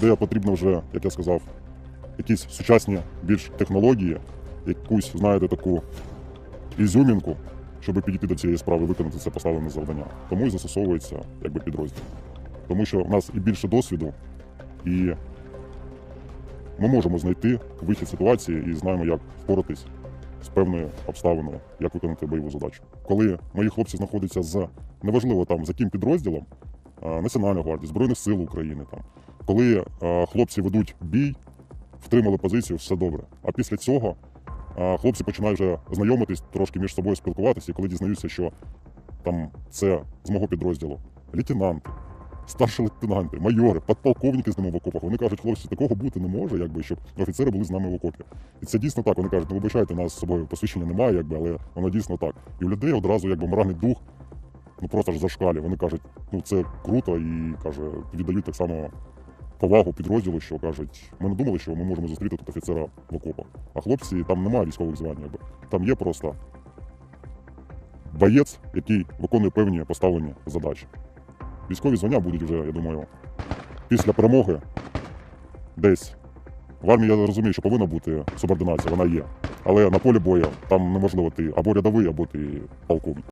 де потрібно вже, як я сказав, якісь сучасні більш технології, якусь, знаєте, таку ізюмінку, щоб підійти до цієї справи, виконати це поставлене завдання. Тому і застосовується якби підрозділ. Тому що в нас і більше досвіду, і ми можемо знайти вихід ситуації і знаємо, як впоратись з певною обставиною, як виконати бойову задачу. Коли мої хлопці знаходяться за неважливо там за яким підрозділом Національної гвардії, Збройних сил України, там коли хлопці ведуть бій, втримали позицію, все добре. А після цього хлопці починають вже знайомитись, трошки між собою спілкуватися, і коли дізнаються, що там це з мого підрозділу лейтенанти, старші лейтенанти, майори, подполковники з ними в окопах. Вони кажуть, хлопці, такого бути не може, якби щоб офіцери були з нами в окопі. І це дійсно так. Вони кажуть, ну вибачайте, нас з собою посвідчення немає, якби, але воно дійсно так. І у людей одразу якби моральний дух ну просто ж зашкалює. Вони кажуть, ну це круто і каже, віддають так само повагу підрозділу, що кажуть, ми не думали, що ми можемо зустріти тут офіцера в окопах. А хлопці там немає військових звань, якби. Там є просто боєць, який виконує певні поставлені задачі. Військові звання будуть вже, я думаю, після перемоги десь. В армії я розумію, що повинна бути субординація, вона є. Але на полі бою там неможливо ти або рядовий, або ти полковник.